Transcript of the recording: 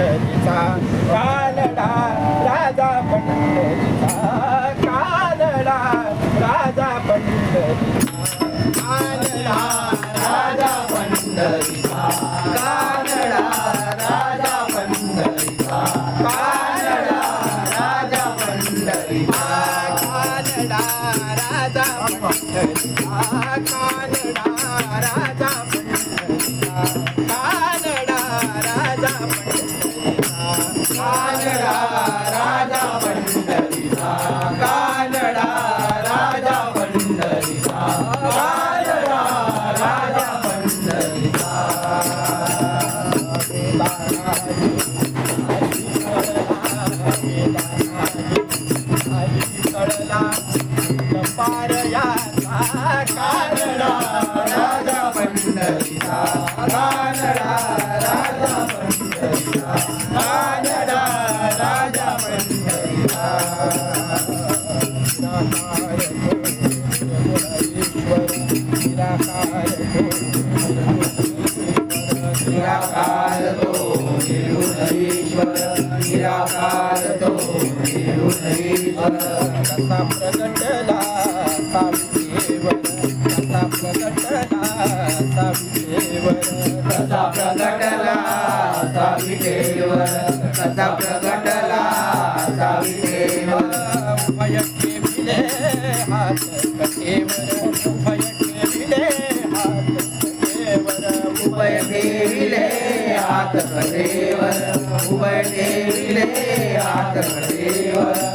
पंढरीचा कानडा राजा पंढरीचा कानडा राजा पंढरीचा कानडा राजा पंढरीचा कानडा राजा पंढरीचा कानडा राजा पंढरीचा कानडा राजा पंढरीचा कानडा राजा पंढरीचा कानडा राजा पंढरीचा कानडा राजा पंढरीचा कानडा राजा पंढरीचा कानडा राजा पंढरीचा कसा प्रगटला सावित्रीवर कसा हात कटेवर उभय ठेविले हात कटेवर उभय ठेविले हात कटेवर उभय ठेविले हात कटेवर